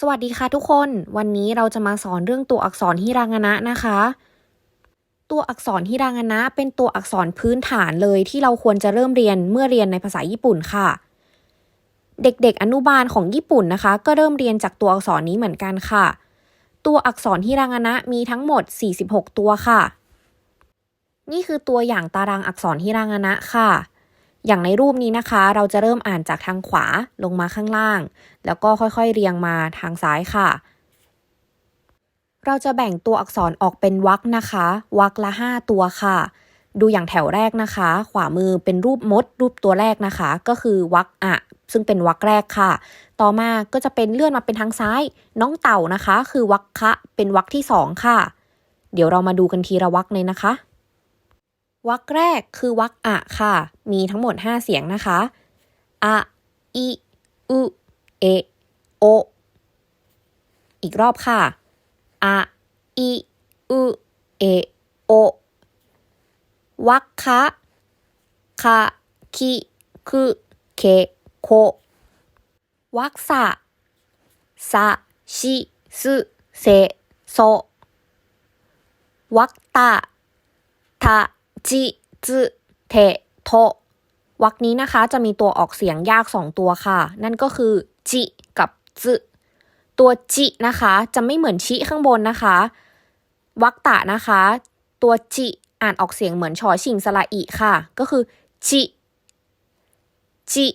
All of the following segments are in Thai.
สวัสดีค่ะทุกคน วันนี้เราจะมาสอนเรื่องตัวอักษรฮิรางานะนะคะ ตัวอักษรฮิรางานะ เป็นตัวอักษรพื้นฐานเลยที่เราควรจะเริ่มเรียนเมื่อเรียนในภาษาญี่ปุ่นค่ะ เด็กๆ อนุบาลของญี่ปุ่นนะคะ ก็เริ่มเรียนจากตัวอักษรนี้เหมือนกันค่ะ ตัวอักษรฮิรางานะมีทั้งหมด 46 ตัวค่ะ นี่คือตัวอย่างตารางอักษรฮิรางานะค่ะ อย่างในรูปนี้นะคะ เราจะเริ่มอ่านจากทางขวาลงมาข้างล่าง แล้วก็ค่อยๆเรียงมาทางซ้ายค่ะ เราจะแบ่งตัวอักษรออกเป็นวรรคนะคะวรรคละ 5 ตัวค่ะ ดูอย่างแถวแรกนะคะ ขวามือเป็นรูปมด รูปตัวแรกนะคะ ก็คือวรรคอะ ซึ่งเป็นวรรคแรกค่ะ ต่อมาก็จะเป็นเลื่อนมาเป็นทางซ้าย น้องเต่านะคะ คือวรรคะเป็นวรรคที่ 2 ค่ะ เดี๋ยวเรามาดูกันทีละวรรคเลยนะคะ วรรคแรกคือวรรคอะค่ะ มีทั้งหมด 5 เสียงนะคะอะอิอุเอโออีกรอบค่ะอะอิอุเอโอวักคะคาคิคุเคโควักสะซาชิสึเซโซวักตะทา จิจึเทโทวรรคนี้นะคะ จะมีตัวออกเสียงยากสองตัวค่ะ นั่นก็คือจิกับจึตัวจินะคะ จะไม่เหมือนชิข้างบนนะคะวรรคตะนะคะ ตัวจิอ่านออกเสียงเหมือนชอชิงสระอีค่ะ ก็คือจิจิ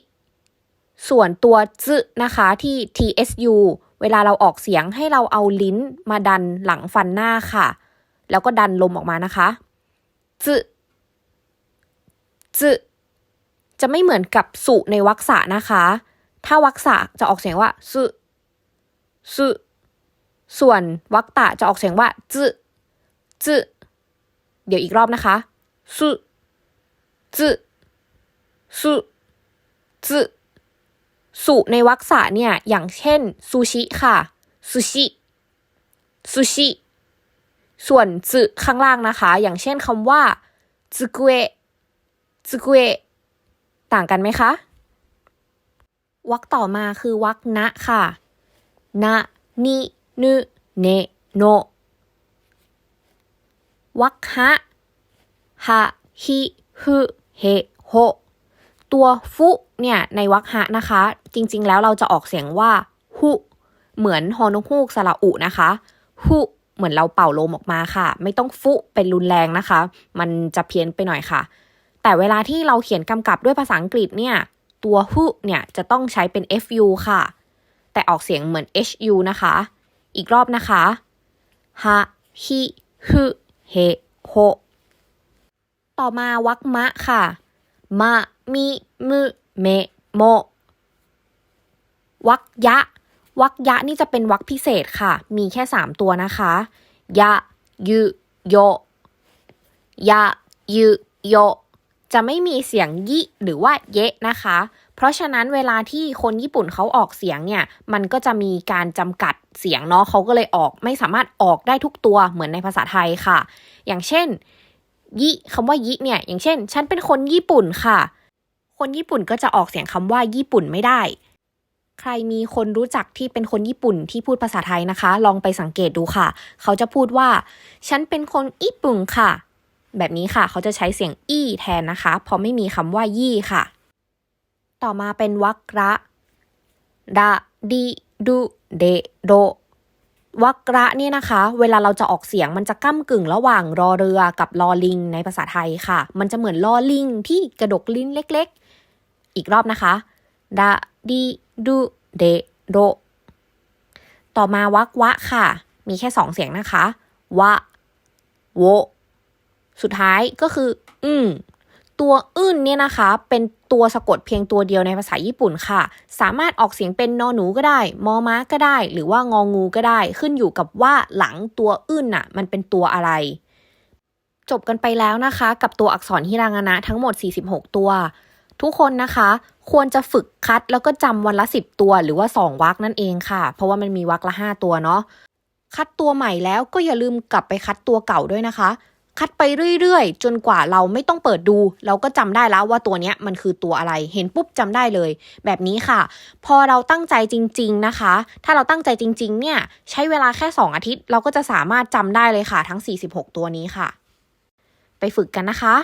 ส่วนตัวจึนะคะที่ tsu เวลาเราออกเสียงให้เราเอาลิ้นมาดันหลังฟันหน้าค่ะ แล้วก็ดันลมออกมานะคะจึ จึจะไม่เหมือนกับสุในวรรคสะนะคะ ถ้าวรรคสะจะออกเสียงว่าสึสึส่วนวรรตะจะออกเสียงว่าจึจึเดี๋ยวอีกรอบนะคะสึจึสึจึสุในวรรคสะเนี่ย อย่างเช่นซูชิค่ะซูชิซูชิส่วนจึข้างล่างนะคะ อย่างเช่นคำว่าซึกุเอะ ซึกุเอต่างกันไหมคะวรรคต่อมาคือวรรคนะค่ะ นะนินึเนโนวรรคฮะฮะฮิฮึเฮโฮตัวฟุเนี่ยในวรรคฮะนะคะ จริงๆ แล้วเราจะออกเสียงว่าฮุเหมือนฮอนกฮูกสระอุนะคะฮุเหมือนเราเป่าลมออกมาค่ะ ไม่ต้องฟุเป็นรุนแรงนะคะ มันจะเพี้ยนไปหน่อยค่ะ แต่เวลาที่เราเขียนกำกับด้วยภาษาอังกฤษเนี่ย ตัวฮึเนี่ยจะต้องใช้เป็น fu ค่ะ แต่ออกเสียงเหมือน hu นะคะ อีกรอบนะคะฮะฮิฮึเฮโฮต่อมาวักมะค่ะ มะมิมุเมโมวักยะ วักยะนี่จะเป็นวักพิเศษค่ะ มีแค่3ตัวนะคะ ยะยุโย ยะยุโย จะไม่มีเสียงยิหรือว่าเยะนะคะ เพราะฉะนั้นเวลาที่คนญี่ปุ่นเขาออกเสียงเนี่ย มันก็จะมีการจำกัดเสียงเนาะเขาก็เลยออกไม่สามารถออกได้ทุกตัวเหมือนในภาษาไทยค่ะ อย่างเช่นยิคำว่ายิเนี่ย อย่างเช่น ฉันเป็นคนญี่ปุ่นค่ะ คนญี่ปุ่นก็จะออกเสียงคำว่าญี่ปุ่นไม่ได้ ใครมีคนรู้จักที่เป็นคนญี่ปุ่นที่พูดภาษาไทยนะคะ ลองไปสังเกตดูค่ะ เขาจะพูดว่า ฉันเป็นคนญี่ปุ่นค่ะ แบบนี้ค่ะ เขาจะใช้เสียงอี้แทนนะคะ เพราะไม่มีคำว่ายี่ค่ะ ต่อมาเป็นวรรระดาดีดูเดโดวรรคระเนี่ยนะคะ เวลาเราจะออกเสียงมันจะก้ากึ่งระหว่างรอเรือกับลอลิงในภาษาไทยค่ะ มันจะเหมือนลอลิงที่กระดกลิ้นเล็กๆ อีกรอบนะคะดาดีดูเดโดต่อมาวรรควะค่ะ มีแค่สองเสียงนะคะ วะ โว สุดท้ายก็คือ อืมตัวอึ้นเนี่ยนะคะ เป็นตัวสะกดเพียงตัวเดียวในภาษาญี่ปุ่นค่ะ สามารถออกเสียงเป็นนอหนูก็ได้ มอม้าก็ได้ หรือว่างองูก็ได้ ขึ้นอยู่กับว่าหลังตัวอึ้นน่ะ มันเป็นตัวอะไร จบกันไปแล้วนะคะ กับตัวอักษรฮิรางานะทั้งหมด 46 ตัว ทุกคนนะคะ ควรจะฝึกคัดแล้วก็จำวันละ 10 ตัวหรือว่า 2วรรคนั่นเองค่ะ เพราะว่ามันมีวรรคละ 5 ตัวเนาะคัดตัวใหม่แล้วก็อย่าลืมกลับไปคัดตัวเก่าด้วยนะคะ คัดไปเรื่อยๆ จนกว่าเราไม่ต้องเปิดดู เราก็จำได้แล้วว่าตัวเนี้ยมันคือตัวอะไร เห็นปุ๊บจำได้เลย แบบนี้ค่ะ พอเราตั้งใจจริง ๆนะคะ ถ้าเราตั้งใจจริง ๆ เนี่ย ใช้เวลาแค่ 2 อาทิตย์ เราก็จะสามารถจำได้เลยค่ะ ทั้ง 46 ตัวนี้ค่ะ ไปฝึกกันนะคะ